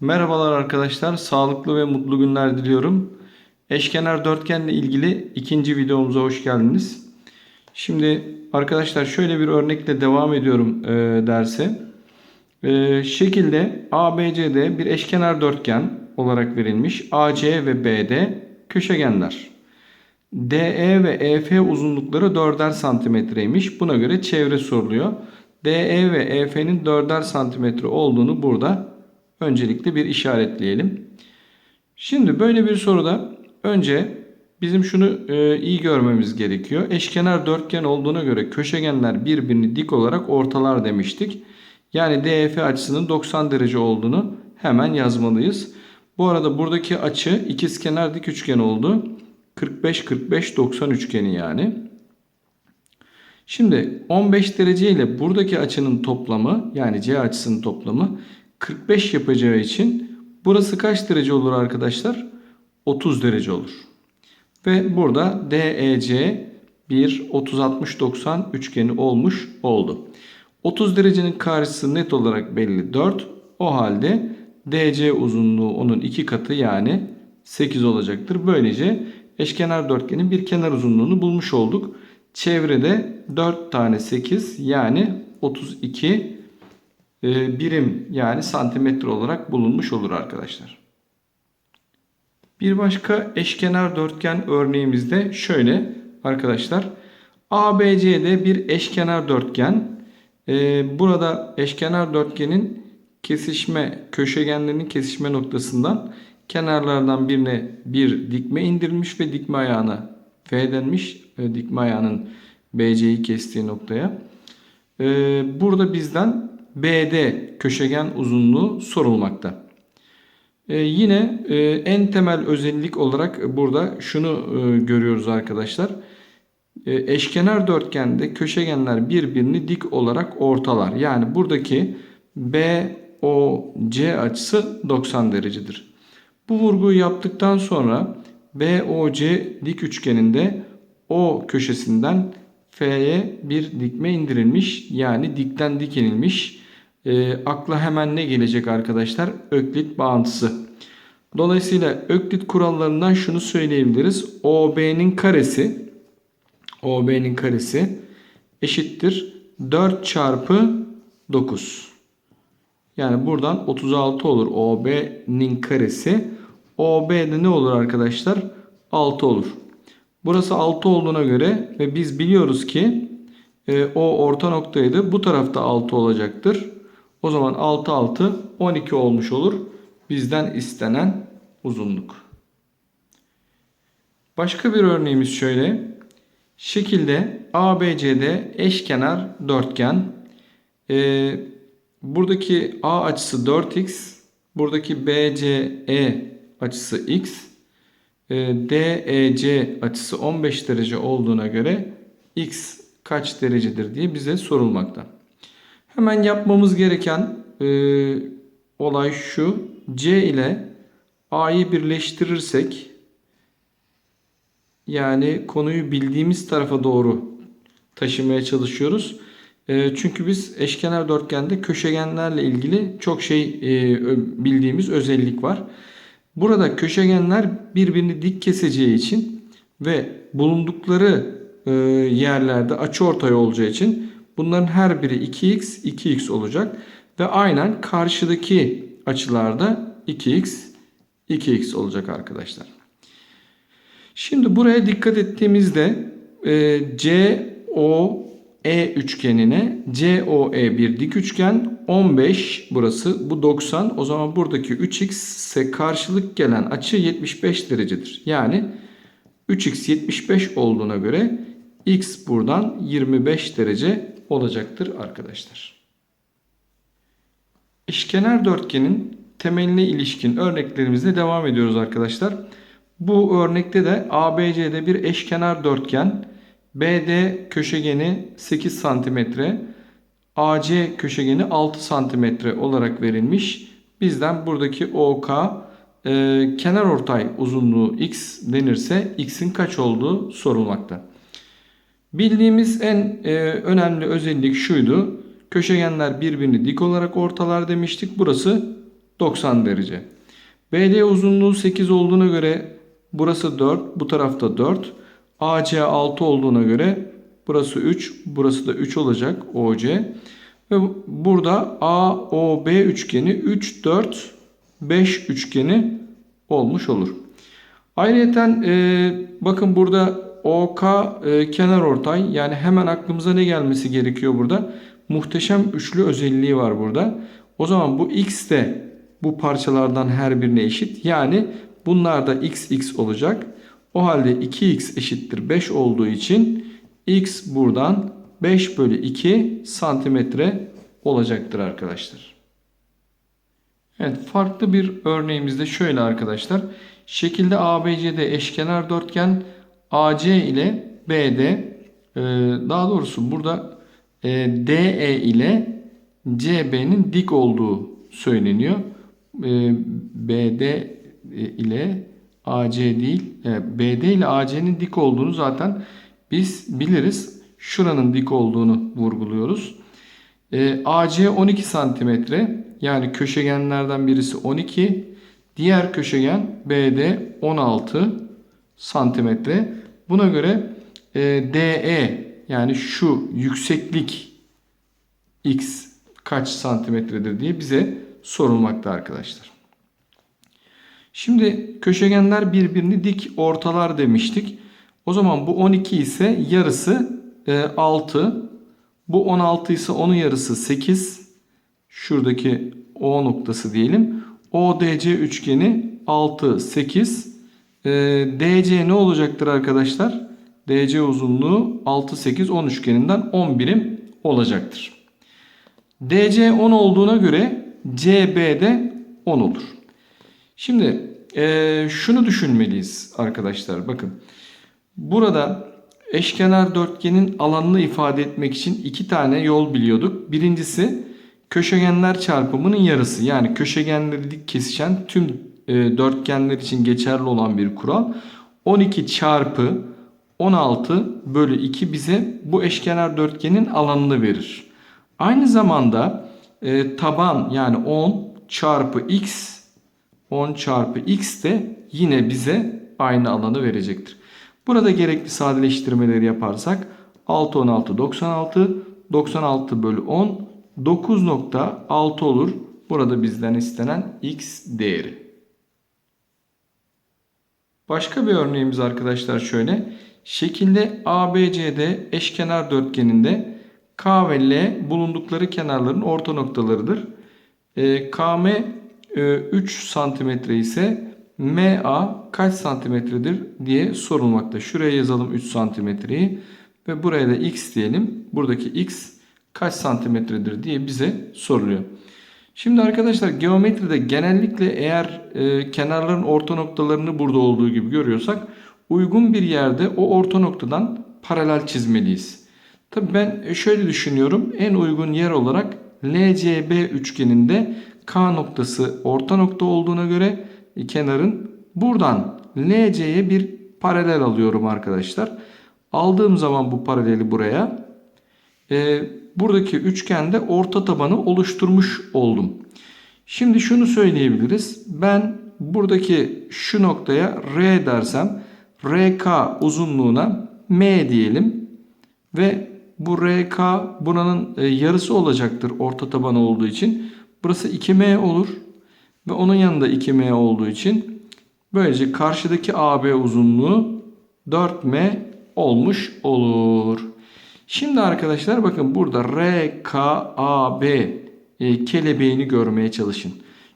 Merhabalar arkadaşlar, sağlıklı ve mutlu günler diliyorum. Eşkenar dörtgenle ilgili ikinci videomuza hoş geldiniz. Şimdi arkadaşlar şöyle bir örnekle devam ediyorum e, derse. E, şekilde ABCD bir eşkenar dörtgen olarak verilmiş. AC ve BD köşegenler. DE ve EF uzunlukları 4'er santimetreymiş. Buna göre çevre soruluyor. DE ve EF'nin 4'er santimetre olduğunu burada öncelikle bir işaretleyelim. Şimdi böyle bir soruda önce bizim şunu e, iyi görmemiz gerekiyor. Eşkenar dörtgen olduğuna göre köşegenler birbirini dik olarak ortalar demiştik. Yani DEF açısının 90 derece olduğunu hemen yazmalıyız. Bu arada buradaki açı ikizkenar dik üçgen oldu. 45 45 90 üçgeni yani. Şimdi 15 derece ile buradaki açının toplamı yani C açısının toplamı 45 yapacağı için burası kaç derece olur arkadaşlar? 30 derece olur. Ve burada DEC bir 30 60 90 üçgeni olmuş oldu. 30 derecenin karşısı net olarak belli 4. O halde DC uzunluğu onun iki katı yani 8 olacaktır. Böylece eşkenar dörtgenin bir kenar uzunluğunu bulmuş olduk. Çevrede 4 tane 8 yani 32 e, birim yani santimetre olarak bulunmuş olur arkadaşlar. Bir başka eşkenar dörtgen örneğimizde şöyle arkadaşlar. ABCD bir eşkenar dörtgen. E, burada eşkenar dörtgenin kesişme köşegenlerinin kesişme noktasından kenarlardan birine bir dikme indirilmiş ve dikme ayağına F denmiş. E, dikme ayağının BC'yi kestiği noktaya. E, burada bizden BD köşegen uzunluğu sorulmakta. Ee, yine e, en temel özellik olarak burada şunu e, görüyoruz arkadaşlar. E, eşkenar dörtgende köşegenler birbirini dik olarak ortalar. Yani buradaki BOC açısı 90 derecedir. Bu vurguyu yaptıktan sonra BOC dik üçgeninde O köşesinden F'ye bir dikme indirilmiş. Yani dikten dik inilmiş. E, akla hemen ne gelecek arkadaşlar? Öklit bağıntısı. Dolayısıyla öklit kurallarından şunu söyleyebiliriz. OB'nin karesi OB'nin karesi eşittir 4 çarpı 9. Yani buradan 36 olur OB'nin karesi. OB'de ne olur arkadaşlar? 6 olur. Burası 6 olduğuna göre ve biz biliyoruz ki e, o orta noktaydı. Bu tarafta 6 olacaktır. O zaman 6 6 12 olmuş olur. Bizden istenen uzunluk. Başka bir örneğimiz şöyle. Şekilde ABCD eşkenar dörtgen. Ee, buradaki A açısı 4x. Buradaki BCE açısı x. E, DEC açısı 15 derece olduğuna göre x kaç derecedir diye bize sorulmakta. Hemen yapmamız gereken e, olay şu. C ile A'yı birleştirirsek yani konuyu bildiğimiz tarafa doğru taşımaya çalışıyoruz. E, çünkü biz eşkenar dörtgende köşegenlerle ilgili çok şey e, bildiğimiz özellik var. Burada köşegenler birbirini dik keseceği için ve bulundukları e, yerlerde açıortay olacağı için bunların her biri 2x 2x olacak ve aynen karşıdaki açılarda 2x 2x olacak arkadaşlar. Şimdi buraya dikkat ettiğimizde e, COE üçgenine COE bir dik üçgen 15 burası bu 90 o zaman buradaki 3x ise karşılık gelen açı 75 derecedir. Yani 3x 75 olduğuna göre x buradan 25 derece olacaktır arkadaşlar. İşkenar dörtgenin temeline ilişkin örneklerimizle devam ediyoruz arkadaşlar. Bu örnekte de ABC'de bir eşkenar dörtgen. BD köşegeni 8 cm, AC köşegeni 6 cm olarak verilmiş. Bizden buradaki OK e, kenar ortay uzunluğu x denirse x'in kaç olduğu sorulmakta. Bildiğimiz en e, önemli özellik şuydu. Köşegenler birbirini dik olarak ortalar demiştik. Burası 90 derece. BD uzunluğu 8 olduğuna göre burası 4, bu tarafta 4. AC 6 olduğuna göre burası 3, burası da 3 olacak OC. Ve burada AOB üçgeni 3, 4, 5 üçgeni olmuş olur. Ayrıca e, bakın burada OK e, kenar ortay yani hemen aklımıza ne gelmesi gerekiyor burada? Muhteşem üçlü özelliği var burada. O zaman bu x de bu parçalardan her birine eşit. Yani bunlar da x x olacak. O halde 2x eşittir 5 olduğu için x buradan 5 bölü 2 santimetre olacaktır arkadaşlar. Evet farklı bir örneğimizde şöyle arkadaşlar. Şekilde ABCD eşkenar dörtgen AC ile BD e, daha doğrusu burada e, DE ile CB'nin dik olduğu söyleniyor. E, BD ile AC değil, BD ile AC'nin dik olduğunu zaten biz biliriz. Şuranın dik olduğunu vurguluyoruz. AC 12 santimetre yani köşegenlerden birisi 12. Diğer köşegen BD 16 santimetre. Buna göre e, DE yani şu yükseklik x kaç santimetredir diye bize sorulmakta arkadaşlar. Şimdi köşegenler birbirini dik ortalar demiştik. O zaman bu 12 ise yarısı e, 6. Bu 16 ise onun yarısı 8. Şuradaki O noktası diyelim. ODC üçgeni 6, 8. E, DC ne olacaktır arkadaşlar? DC uzunluğu 6, 8, 10 üçgeninden 10 birim olacaktır. DC 10 olduğuna göre CB de 10 olur. Şimdi e, şunu düşünmeliyiz arkadaşlar. Bakın burada eşkenar dörtgenin alanını ifade etmek için iki tane yol biliyorduk. Birincisi köşegenler çarpımının yarısı. Yani köşegenleri dik kesişen tüm e, dörtgenler için geçerli olan bir kural. 12 çarpı 16 bölü 2 bize bu eşkenar dörtgenin alanını verir. Aynı zamanda e, taban yani 10 çarpı x 10 çarpı x de yine bize aynı alanı verecektir. Burada gerekli sadeleştirmeleri yaparsak 6 16 96 96 bölü 10 9.6 olur. Burada bizden istenen x değeri. Başka bir örneğimiz arkadaşlar şöyle. Şekilde ABCD eşkenar dörtgeninde K ve L bulundukları kenarların orta noktalarıdır. KM e, 3 santimetre ise MA kaç santimetredir diye sorulmakta. Şuraya yazalım 3 santimetreyi ve buraya da x diyelim. Buradaki x kaç santimetredir diye bize soruluyor. Şimdi arkadaşlar geometride genellikle eğer e, kenarların orta noktalarını burada olduğu gibi görüyorsak uygun bir yerde o orta noktadan paralel çizmeliyiz. Tabi ben şöyle düşünüyorum. En uygun yer olarak LCB üçgeninde K noktası orta nokta olduğuna göre e, kenarın buradan LC'ye bir paralel alıyorum arkadaşlar. Aldığım zaman bu paraleli buraya e, buradaki üçgende orta tabanı oluşturmuş oldum. Şimdi şunu söyleyebiliriz. Ben buradaki şu noktaya R dersem RK uzunluğuna M diyelim. Ve bu RK buranın e, yarısı olacaktır orta tabanı olduğu için. Burası 2M olur. Ve onun yanında 2M olduğu için böylece karşıdaki AB uzunluğu 4M olmuş olur. Şimdi arkadaşlar bakın burada R, K, A, B e, kelebeğini görmeye çalışın.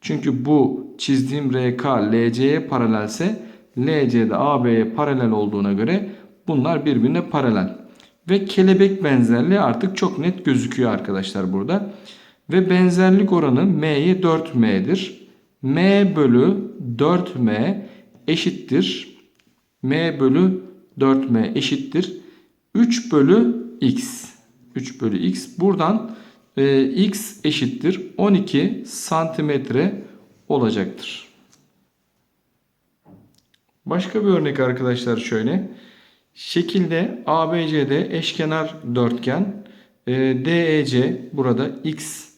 Çünkü bu çizdiğim RK LC'ye paralelse LC de AB'ye paralel olduğuna göre bunlar birbirine paralel. Ve kelebek benzerliği artık çok net gözüküyor arkadaşlar burada. Ve benzerlik oranı M'ye 4M'dir. M bölü 4M eşittir. M bölü 4M eşittir. 3 bölü x. 3 bölü x. Buradan e, x eşittir 12 santimetre olacaktır. Başka bir örnek arkadaşlar şöyle. Şekilde ABCD eşkenar dörtgen e, DEC burada x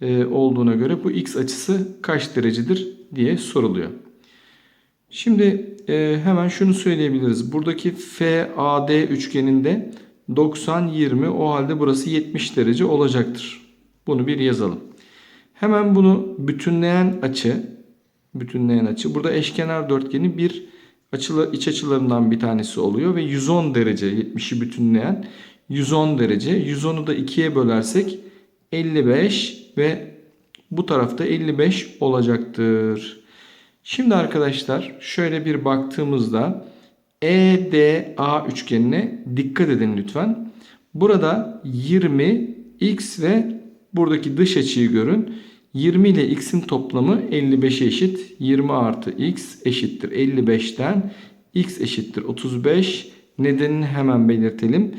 e, olduğuna göre bu x açısı kaç derecedir diye soruluyor. Şimdi e, hemen şunu söyleyebiliriz. Buradaki FAD üçgeninde 90 20 o halde burası 70 derece olacaktır. Bunu bir yazalım. Hemen bunu bütünleyen açı bütünleyen açı. Burada eşkenar dörtgenin bir açılı iç açılarından bir tanesi oluyor ve 110 derece 70'i bütünleyen 110 derece. 110'u da 2'ye bölersek 55 ve bu tarafta 55 olacaktır. Şimdi arkadaşlar şöyle bir baktığımızda EDA üçgenine dikkat edin lütfen. Burada 20 x ve buradaki dış açıyı görün. 20 ile x'in toplamı 55'e eşit. 20 artı x eşittir 55'ten x eşittir 35. Nedenini hemen belirtelim.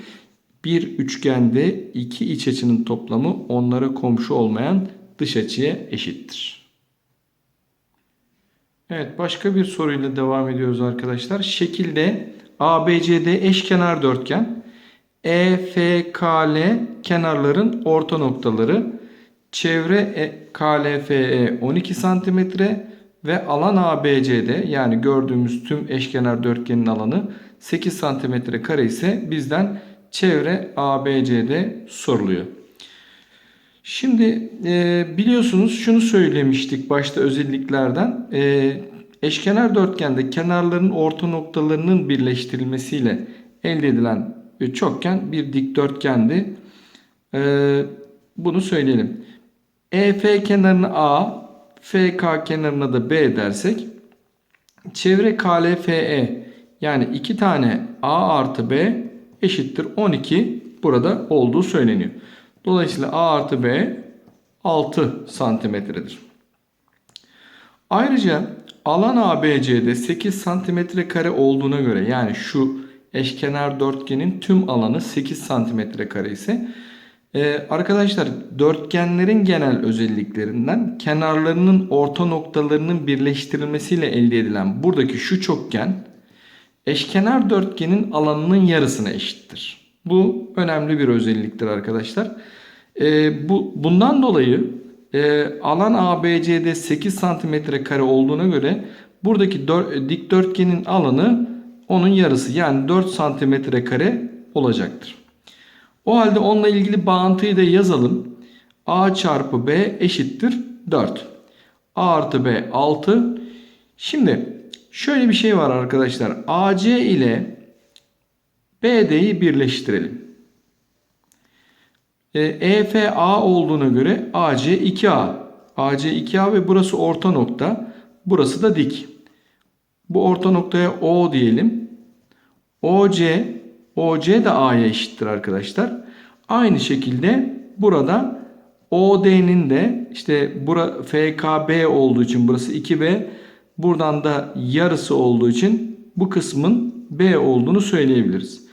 Bir üçgende iki iç açının toplamı onlara komşu olmayan dış açıya eşittir. Evet başka bir soruyla devam ediyoruz arkadaşlar. Şekilde ABCD eşkenar dörtgen EFKL kenarların orta noktaları çevre e, KLFE 12 cm ve alan ABCD yani gördüğümüz tüm eşkenar dörtgenin alanı 8 cm kare ise bizden çevre ABCD soruluyor. Şimdi e, biliyorsunuz şunu söylemiştik başta özelliklerden. E, eşkenar dörtgende kenarların orta noktalarının birleştirilmesiyle elde edilen bir çokgen bir dikdörtgendi. E, bunu söyleyelim. EF kenarını A, FK kenarına da B dersek çevre KLFE yani iki tane A artı B eşittir 12 burada olduğu söyleniyor. Dolayısıyla A artı B 6 santimetredir. Ayrıca alan ABC'de 8 santimetre kare olduğuna göre yani şu eşkenar dörtgenin tüm alanı 8 santimetre kare ise ee, arkadaşlar dörtgenlerin genel özelliklerinden kenarlarının orta noktalarının birleştirilmesiyle elde edilen buradaki şu çokgen eşkenar dörtgenin alanının yarısına eşittir. Bu önemli bir özelliktir arkadaşlar. Ee, bu Bundan dolayı e, alan ABC'de 8 cm kare olduğuna göre buradaki dör, dikdörtgenin alanı onun yarısı yani 4 cm kare olacaktır. O halde onunla ilgili bağıntıyı da yazalım. A çarpı B eşittir 4. A artı B 6. Şimdi şöyle bir şey var arkadaşlar. AC ile BD'yi birleştirelim. E, EFA olduğuna göre AC 2A. AC 2A ve burası orta nokta. Burası da dik. Bu orta noktaya O diyelim. OC OC de A'ya eşittir arkadaşlar. Aynı şekilde burada OD'nin de işte bura FKB olduğu için burası 2B. Buradan da yarısı olduğu için bu kısmın B olduğunu söyleyebiliriz.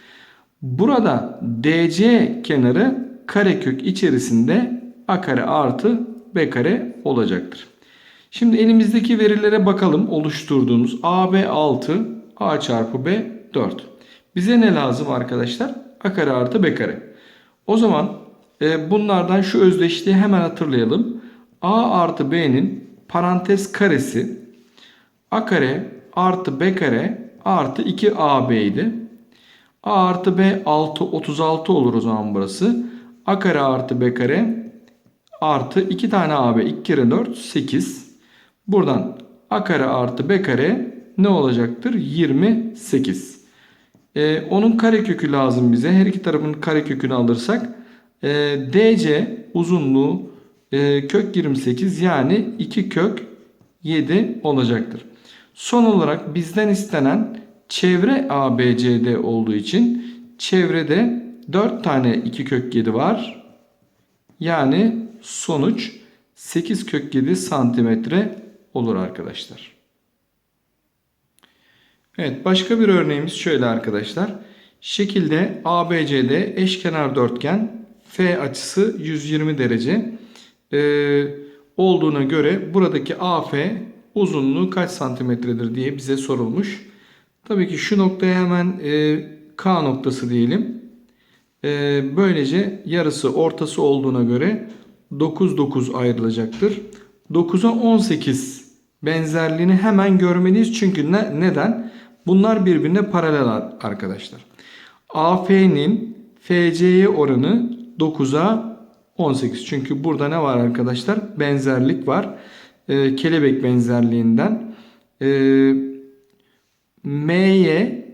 Burada DC kenarı karekök içerisinde A kare artı B kare olacaktır. Şimdi elimizdeki verilere bakalım oluşturduğumuz AB 6 A çarpı B 4. Bize ne lazım arkadaşlar? A kare artı B kare. O zaman e, bunlardan şu özdeşliği hemen hatırlayalım. A artı B'nin parantez karesi A kare artı B kare artı 2AB idi. A artı B 6 36 olur o zaman burası. A kare artı B kare artı 2 tane AB 2 kere 4 8. Buradan A kare artı B kare ne olacaktır? 28. Ee, onun karekökü lazım bize. Her iki tarafın karekökünü alırsak e, DC uzunluğu e, kök 28 yani 2 kök 7 olacaktır. Son olarak bizden istenen çevre ABCD olduğu için çevrede 4 tane 2 kök 7 var. Yani sonuç 8 kök 7 santimetre olur arkadaşlar. Evet başka bir örneğimiz şöyle arkadaşlar. Şekilde ABCD eşkenar dörtgen F açısı 120 derece ee, olduğuna göre buradaki AF uzunluğu kaç santimetredir diye bize sorulmuş. Tabii ki şu noktaya hemen e, K noktası diyelim. E, böylece yarısı ortası olduğuna göre 9 9 ayrılacaktır. 9'a 18 benzerliğini hemen görmeliyiz. Çünkü ne, neden? Bunlar birbirine paralel ar- arkadaşlar. AF'nin FC'ye oranı 9'a 18. Çünkü burada ne var arkadaşlar? Benzerlik var. Ee, kelebek benzerliğinden. Ee, M'ye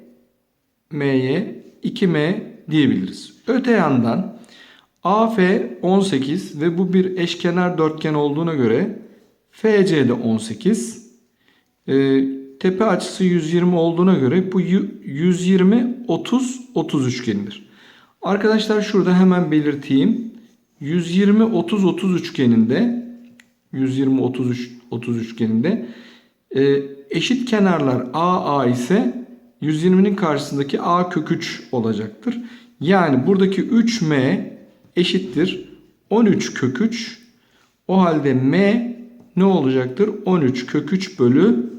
M'ye 2M diyebiliriz. Öte yandan AF 18 ve bu bir eşkenar dörtgen olduğuna göre FC de 18. Ee, tepe açısı 120 olduğuna göre bu yu- 120 30 30 üçgenidir. Arkadaşlar şurada hemen belirteyim. 120 30 30 üçgeninde 120 33 30 üçgeninde e, eşit kenarlar AA ise 120'nin karşısındaki A kök 3 olacaktır. Yani buradaki 3M eşittir 13 kök 3. O halde M ne olacaktır? 13 kök 3 bölü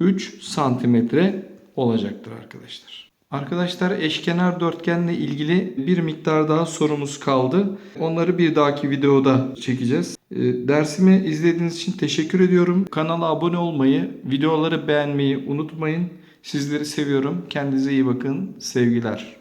3 santimetre olacaktır arkadaşlar. Arkadaşlar eşkenar dörtgenle ilgili bir miktar daha sorumuz kaldı. Onları bir dahaki videoda çekeceğiz. Ee, Dersimi izlediğiniz için teşekkür ediyorum. Kanala abone olmayı, videoları beğenmeyi unutmayın. Sizleri seviyorum. Kendinize iyi bakın. Sevgiler.